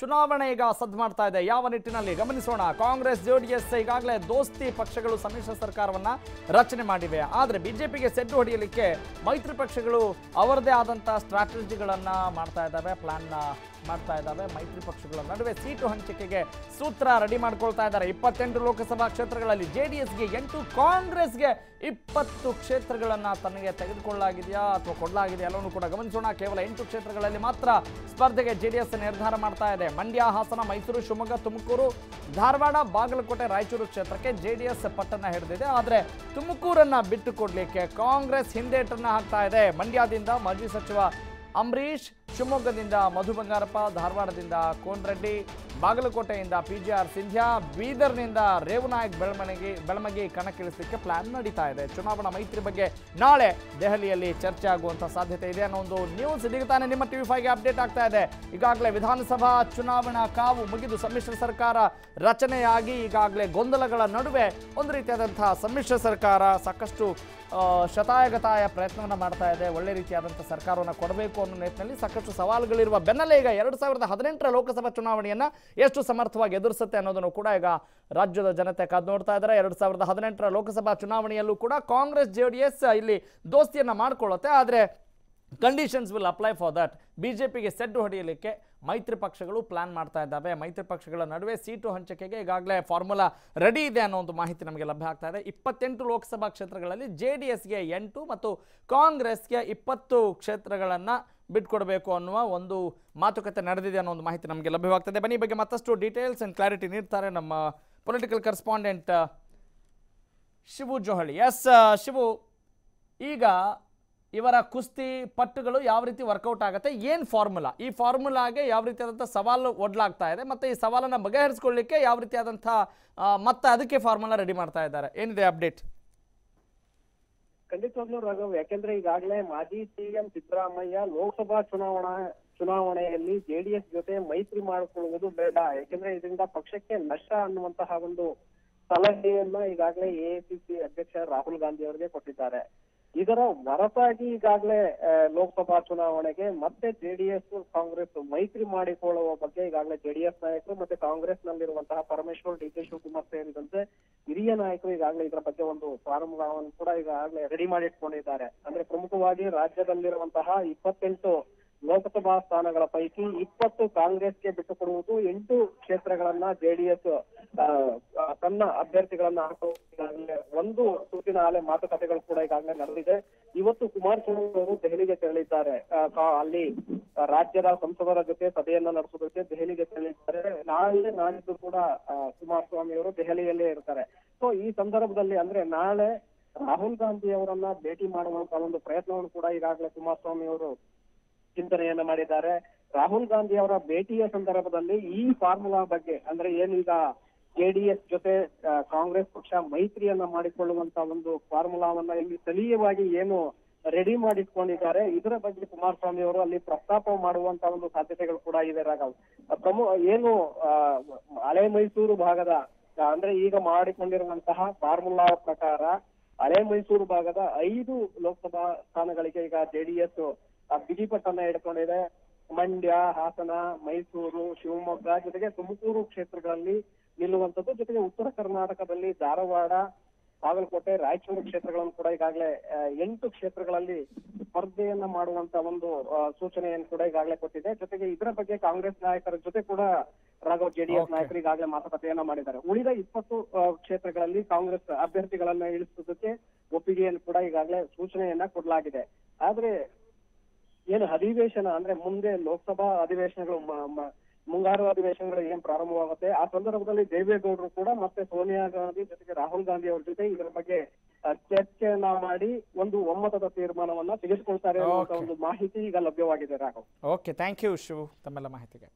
ಚುನಾವಣೆ ಈಗ ಸದ್ದು ಮಾಡ್ತಾ ಇದೆ. ಯಾವ ನಿಟ್ಟಿನಲ್ಲಿ ಗಮನಿಸೋಣ. ಕಾಂಗ್ರೆಸ್ ಜೆಡಿಎಸ್ ಈಗಾಗಲೇ ದೋಸ್ತಿ ಪಕ್ಷಗಳು ಸಮ್ಮಿಶ್ರ ಸರ್ಕಾರವನ್ನ ರಚನೆ ಮಾಡಿವೆ. ಆದರೆ ಬಿಜೆಪಿಗೆ ಸೆಡ್ಡು ಹೊಡೆಯಲಿಕ್ಕೆ ಮೈತ್ರಿ ಪಕ್ಷಗಳು ಅವರದೇ ಆದಂತಹ ಸ್ಟ್ರಾಟಜಿಗಳನ್ನ ಮಾಡ್ತಾ ಇದ್ದಾವೆ. ಪ್ಲಾನ್ ಮಾಡ್ತಾ ಇದ್ದಾವೆ. ಮೈತ್ರಿ ಪಕ್ಷಗಳ ನಡುವೆ ಸೀಟು ಹಂಚಿಕೆಗೆ ಸೂತ್ರ ರೆಡಿ ಮಾಡ್ಕೊಳ್ತಾ ಇದ್ದಾರೆ. ಇಪ್ಪತ್ತೆಂಟು ಲೋಕಸಭಾ ಕ್ಷೇತ್ರಗಳಲ್ಲಿ ಜೆಡಿಎಸ್ಗೆ ಎಂಟು, ಕಾಂಗ್ರೆಸ್ಗೆ ಇಪ್ಪತ್ತು ಕ್ಷೇತ್ರಗಳನ್ನು ತನಗೆ ತೆಗೆದುಕೊಳ್ಳಲಾಗಿದೆಯಾ ಅಥವಾ ಕೊಡಲಾಗಿದೆಯಾ ಎಲ್ಲವನ್ನೂ ಕೂಡ ಗಮನಿಸೋಣ. ಕೇವಲ ಎಂಟು ಕ್ಷೇತ್ರಗಳಲ್ಲಿ ಮಾತ್ರ ಸ್ಪರ್ಧೆಗೆ ಜೆಡಿಎಸ್ ನಿರ್ಧಾರ ಮಾಡ್ತಾ ಇದೆ. ಮಂಡ್ಯ, ಹಾಸನ, ಮೈಸೂರು, ಶಿವಮೊಗ್ಗ, ತುಮಕೂರು, ಧಾರವಾಡ, ಬಾಗಲಕೋಟೆ, ರಾಯಚೂರು ಕ್ಷೇತ್ರಕ್ಕೆ ಜೆಡಿಎಸ್ ಪಟ್ಟನ್ನ ಹಿಡಿದಿದೆ. ಆದರೆ ತುಮಕೂರನ್ನ ಬಿಟ್ಟುಕೊಡ್ಲಿಕ್ಕೆ ಕಾಂಗ್ರೆಸ್ ಹಿಂದೇಟನ್ನ ಹಾಕ್ತಾ ಇದೆ. ಮಂಡ್ಯದಿಂದ ಮಾಜಿ ಸಚಿವ ಅಂಬರೀಷ್ ಶಿವಮೊಗ್ಗದಿಂದ ಮಧು ಬಂಗಾರಪ್ಪ, ಧಾರವಾಡದಿಂದ ಕೋನ್ ರೆಡ್ಡಿ ಬಾಗಲಕೋಟೆಯಿಂದ ಪಿ ಜಿ ಆರ್ ಸಿಂಧ್ಯಾ, ಬೀದರ್ನಿಂದ ರೇವುನಾಯಕ್ ಬೆಳಮಣಿಗೆ ಬೆಳಮಗಿ ಕಣಕ್ಕಿಳಿಸಲಿಕ್ಕೆ ಪ್ಲಾನ್ ನಡೀತಾ ಇದೆ. ಚುನಾವಣಾ ಮೈತ್ರಿ ಬಗ್ಗೆ ನಾಳೆ ದೆಹಲಿಯಲ್ಲಿ ಚರ್ಚೆ ಆಗುವಂಥ ಸಾಧ್ಯತೆ ಇದೆ ಅನ್ನೋ ಒಂದು ನ್ಯೂಸ್ ಇದೀಗ ತಾನೇ ನಿಮ್ಮ ಟಿವಿ ಫೈವ್ಗೆ ಅಪ್ಡೇಟ್ ಆಗ್ತಾ ಇದೆ. ಈಗಾಗಲೇ ವಿಧಾನಸಭಾ ಚುನಾವಣಾ ಕಾವು ಮುಗಿದು ಸಮ್ಮಿಶ್ರ ಸರ್ಕಾರ ರಚನೆಯಾಗಿ ಈಗಾಗಲೇ ಗೊಂದಲಗಳ ನಡುವೆ ಒಂದು ರೀತಿಯಾದಂತಹ ಸಮ್ಮಿಶ್ರ ಸರ್ಕಾರ ಸಾಕಷ್ಟು ಶತಾಯಗತಾಯ ಪ್ರಯತ್ನವನ್ನು ಮಾಡ್ತಾ ಇದೆ. ಒಳ್ಳೆ ರೀತಿಯಾದಂಥ ಸರ್ಕಾರವನ್ನು ಕೊಡಬೇಕು ಅನ್ನೋ ನಿಟ್ಟಿನಲ್ಲಿ ಸಾಕಷ್ಟು ಸವಾಲುಗಳಿರುವ ಬೆನ್ನಲ್ಲೇ ಈಗ ಎರಡು ಸಾವಿರದ ಹದಿನೆಂಟರ ಲೋಕಸಭಾ ಚುನಾವಣೆಯನ್ನು ಎಷ್ಟು ಸಮರ್ಥವಾಗಿ ಎದುರಿಸುತ್ತೆ ಅನ್ನೋದನ್ನು ಕೂಡ ಈಗ ರಾಜ್ಯದ ಜನತೆ ಕಾದು ನೋಡ್ತಾ ಇದ್ದಾರೆ. ಎರಡು ಸಾವಿರದ ಹದಿನೆಂಟರ ಲೋಕಸಭಾ ಚುನಾವಣೆಯಲ್ಲೂ ಕೂಡ ಕಾಂಗ್ರೆಸ್, ಜೆ ಇಲ್ಲಿ ದೋಸ್ತಿಯನ್ನು ಮಾಡಿಕೊಳ್ಳುತ್ತೆ. ಆದರೆ conditions will apply for that ಪಿಗೆ ಸೆಡ್ಡು ಹೊಡೆಯಲಿಕ್ಕೆ ಮೈತ್ರಿ ಪಕ್ಷಗಳು ಪ್ಲಾನ್ ಮಾಡ್ತಾ ಇದ್ದಾವೆ. ಮೈತ್ರಿ ಪಕ್ಷಗಳ ನಡುವೆ ಸೀಟು ಹಂಚಿಕೆಗೆ ಈಗಾಗಲೇ ಫಾರ್ಮುಲಾ ರೆಡಿ ಇದೆ ಅನ್ನೋ ಒಂದು ಮಾಹಿತಿ ನಮಗೆ ಲಭ್ಯ ಆಗ್ತಾ ಇದೆ. ಇಪ್ಪತ್ತೆಂಟು ಲೋಕಸಭಾ ಕ್ಷೇತ್ರಗಳಲ್ಲಿ ಜೆ ಡಿ ಎಸ್ಗೆ ಎಂಟು ಮತ್ತು ಕಾಂಗ್ರೆಸ್ಗೆ ಇಪ್ಪತ್ತು ಕ್ಷೇತ್ರಗಳನ್ನು ಬಿಟ್ಕೊಡಬೇಕು ಅನ್ನುವ ಒಂದು ಮಾತುಕತೆ ನಡೆದಿದೆ ಅನ್ನೋ ಒಂದು ಮಾಹಿತಿ ನಮಗೆ ಲಭ್ಯವಾಗ್ತದೆ. ಬನ್ನಿ ಬಗ್ಗೆ ಮತ್ತಷ್ಟು ಡೀಟೇಲ್ಸ್ ಆ್ಯಂಡ್ ಕ್ಲಾರಿಟಿ ನೀಡ್ತಾರೆ ನಮ್ಮ political correspondent Shivu Johali. Yes Shivu, ಈಗ ಇವರ ಕುಸ್ತಿ ಪಟ್ಟುಗಳು ಯಾವ ರೀತಿ ವರ್ಕೌಟ್ ಆಗುತ್ತೆ, ಏನು ಫಾರ್ಮುಲಾ? ಈ ಫಾರ್ಮುಲಾಗೆ ಯಾವ ರೀತಿಯಾದಂಥ ಸವಾಲು ಒಡ್ಲಾಗ್ತಾ ಇದೆ ಮತ್ತು ಈ ಸವಾಲನ್ನು ಬಗೆಹರಿಸ್ಕೊಳ್ಳಿಕ್ಕೆ ಯಾವ ರೀತಿಯಾದಂಥ ಮತ್ತೆ ಅದಕ್ಕೆ ಫಾರ್ಮುಲಾ ರೆಡಿ ಮಾಡ್ತಾ ಇದ್ದಾರೆ. ಏನಿದೆ ಅಪ್ಡೇಟ್ ಖಂಡಿತವಾಗ್ಲೂ ರಾಘವ್, ಯಾಕೆಂದ್ರೆ ಈಗಾಗಲೇ ಮಾಜಿ ಸಿಎಂ ಸಿದ್ದರಾಮಯ್ಯ ಲೋಕಸಭಾ ಚುನಾವಣಾ, ಚುನಾವಣೆಯಲ್ಲಿ ಜೆಡಿಎಸ್ ಜೊತೆ ಮೈತ್ರಿ ಮಾಡಿಕೊಳ್ಳುವುದು ಬೇಡ. ಯಾಕೆಂದ್ರೆ ಇದರಿಂದ ಪಕ್ಷಕ್ಕೆ ನಷ್ಟ ಅನ್ನುವಂತಹ ಒಂದು ಸಲಹೆಯನ್ನ ಈಗಾಗಲೇ ಎಐಸಿಸಿ ಅಧ್ಯಕ್ಷ ರಾಹುಲ್ ಗಾಂಧಿ ಅವರಿಗೆ ಕೊಟ್ಟಿದ್ದಾರೆ. ಇದರ ಹೊರತಾಗಿ ಈಗಾಗಲೇ ಲೋಕಸಭಾ ಚುನಾವಣೆಗೆ ಮತ್ತೆ ಜೆಡಿಎಸ್, ಕಾಂಗ್ರೆಸ್ ಮೈತ್ರಿ ಮಾಡಿಕೊಳ್ಳುವ ಬಗ್ಗೆ ಈಗಾಗಲೇ ಜೆಡಿಎಸ್ ನಾಯಕರು ಮತ್ತೆ ಕಾಂಗ್ರೆಸ್ ನಲ್ಲಿರುವಂತಹ ಪರಮೇಶ್ವರ್ ಡಿ ಕೆ ಶಿವಕುಮಾರ್ ಸೇರಿದಂತೆ ಹಿರಿಯ ನಾಯಕರು ಈಗಾಗಲೇ ಇದರ ಬಗ್ಗೆ ಒಂದು ಫಾರ್ಮುಲಾವನ್ನು ಕೂಡ ಈಗಾಗಲೇ ರೆಡಿ ಮಾಡಿ ಇಟ್ಕೊಂಡಿದ್ದಾರೆ ಅಂದ್ರೆ ಪ್ರಮುಖವಾಗಿ ರಾಜ್ಯದಲ್ಲಿರುವಂತಹ ಇಪ್ಪತ್ತೆಂಟು ಲೋಕಸಭಾ ಸ್ಥಾನಗಳ ಪೈಕಿ ಇಪ್ಪತ್ತು ಕಾಂಗ್ರೆಸ್ಗೆ ಬಿಟ್ಟುಕೊಡುವುದು ಎಂಟು ಕ್ಷೇತ್ರಗಳನ್ನ ಜೆಡಿಎಸ್ ತನ್ನ ಅಭ್ಯರ್ಥಿಗಳನ್ನ ಹಾಕುವ ಒಂದು ಸುತ್ತಿನ ಆಲೆ ಮಾತುಕತೆಗಳು ಕೂಡ ಈಗಾಗಲೇ ನಡೆದಿದೆ. ಇವತ್ತು ಕುಮಾರಸ್ವಾಮಿ ಅವರು ದೆಹಲಿಗೆ ತೆರಳಿದ್ದಾರೆ. ಅಲ್ಲಿ ರಾಜ್ಯದ ಸಂಸದರ ಜೊತೆ ಸಭೆಯನ್ನ ನಡೆಸೋದಕ್ಕೆ ದೆಹಲಿಗೆ ತೆರಳಿದ್ದಾರೆ. ನಾಳೆ, ನಾಡಿದ್ದು ಕೂಡ ಕುಮಾರಸ್ವಾಮಿ ಅವರು ದೆಹಲಿಯಲ್ಲೇ ಇರ್ತಾರೆ. ಸೊ ಈ ಸಂದರ್ಭದಲ್ಲಿ ಅಂದ್ರೆ ನಾಳೆ ರಾಹುಲ್ ಗಾಂಧಿ ಅವರನ್ನ ಭೇಟಿ ಮಾಡುವಂತ ಒಂದು ಪ್ರಯತ್ನವನ್ನು ಕೂಡ ಈಗಾಗಲೇ ಕುಮಾರಸ್ವಾಮಿ ಅವರು ಚಿಂತನೆಯನ್ನ ಮಾಡಿದ್ದಾರೆ. ರಾಹುಲ್ ಗಾಂಧಿ ಅವರ ಭೇಟಿಯ ಸಂದರ್ಭದಲ್ಲಿ ಈ ಫಾರ್ಮುಲಾ ಬಗ್ಗೆ ಅಂದ್ರೆ ಏನೀಗ ಜೆಡಿಎಸ್ ಜೊತೆ ಕಾಂಗ್ರೆಸ್ ಪಕ್ಷ ಮೈತ್ರಿಯನ್ನ ಮಾಡಿಕೊಳ್ಳುವಂತ ಒಂದು ಫಾರ್ಮುಲಾವನ್ನ ಇಲ್ಲಿ ಸ್ಥಳೀಯವಾಗಿ ಏನು ರೆಡಿ ಮಾಡಿಟ್ಕೊಂಡಿದ್ದಾರೆ ಇದರ ಬಗ್ಗೆ ಕುಮಾರಸ್ವಾಮಿ ಅವರು ಅಲ್ಲಿ ಪ್ರಸ್ತಾಪ ಮಾಡುವಂತ ಒಂದು ಸಾಧ್ಯತೆಗಳು ಕೂಡ ಇದೆ ರಾಘವ್. ಆ, ಪ್ರಮು ಏನು ಹಳೆ ಮೈಸೂರು ಭಾಗದ ಅಂದ್ರೆ ಈಗ ಮಾಡಿಕೊಂಡಿರುವಂತಹ ಫಾರ್ಮುಲಾ ಪ್ರಕಾರ ಹಳೆ ಮೈಸೂರು ಭಾಗದ ಐದು ಲೋಕಸಭಾ ಸ್ಥಾನಗಳಿಗೆ ಈಗ ಜೆಡಿಎಸ್ ಬಿಗಿಪಟ್ಟನ್ನ ಹಿಡ್ಕೊಂಡಿದೆ ಮಂಡ್ಯ ಹಾಸನ ಮೈಸೂರು ಶಿವಮೊಗ್ಗ ಜೊತೆಗೆ ತುಮಕೂರು ಕ್ಷೇತ್ರಗಳಲ್ಲಿ ನಿಲ್ಲುವಂತದ್ದು ಜೊತೆಗೆ ಉತ್ತರ ಕರ್ನಾಟಕದಲ್ಲಿ ಧಾರವಾಡ ಬಾಗಲಕೋಟೆ ರಾಯಚೂರು ಕ್ಷೇತ್ರಗಳನ್ನು ಕೂಡ ಈಗಾಗಲೇ ಎಂಟು ಕ್ಷೇತ್ರಗಳಲ್ಲಿ ಸ್ಪರ್ಧೆಯನ್ನ ಮಾಡುವಂತ ಒಂದು ಸೂಚನೆಯನ್ನು ಕೂಡ ಈಗಾಗಲೇ ಕೊಟ್ಟಿದೆ. ಜೊತೆಗೆ ಇದರ ಬಗ್ಗೆ ಕಾಂಗ್ರೆಸ್ ನಾಯಕರ ಜೊತೆ ಕೂಡ ರಾಘವ್ ಜೆಡಿಎಸ್. ನಾಯಕರು ಈಗಾಗಲೇ ಮಾತುಕತೆಯನ್ನ ಮಾಡಿದ್ದಾರೆ. ಉಳಿದ ಇಪ್ಪತ್ತು ಕ್ಷೇತ್ರಗಳಲ್ಲಿ ಕಾಂಗ್ರೆಸ್ ಅಭ್ಯರ್ಥಿಗಳನ್ನ ಇಳಿಸುವುದಕ್ಕೆ ಒಪ್ಪಿಗೆಯನ್ನು ಕೂಡ ಈಗಾಗಲೇ ಸೂಚನೆಯನ್ನ ಕೊಡಲಾಗಿದೆ. ಆದ್ರೆ ಏನು ಅಧಿವೇಶನ ಅಂದ್ರೆ ಮುಂದೆ ಲೋಕಸಭಾ ಅಧಿವೇಶನಗಳು ಮುಂಗಾರು ಅಧಿವೇಶನಗಳು ಏನ್ ಪ್ರಾರಂಭವಾಗುತ್ತೆ ಆ ಸಂದರ್ಭದಲ್ಲಿ ದೇವೇಗೌಡರು ಕೂಡ ಮತ್ತೆ ಸೋನಿಯಾ ಗಾಂಧಿ ಜೊತೆಗೆ ರಾಹುಲ್ ಗಾಂಧಿ ಅವ್ರ ಜೊತೆ ಇದರ ಬಗ್ಗೆ ಚರ್ಚೆಯನ್ನ ಮಾಡಿ ಒಂದು ಒಮ್ಮತದ ತೀರ್ಮಾನವನ್ನ ತೆಗೆದುಕೊಳ್ತಾರೆ ಅನ್ನುವಂತ. ಒಂದು ಮಾಹಿತಿ ಈಗ ಲಭ್ಯವಾಗಿದೆ Raghav okay thank you Shivu ತಮ್ಮೆಲ್ಲ ಮಾಹಿತಿಗೆ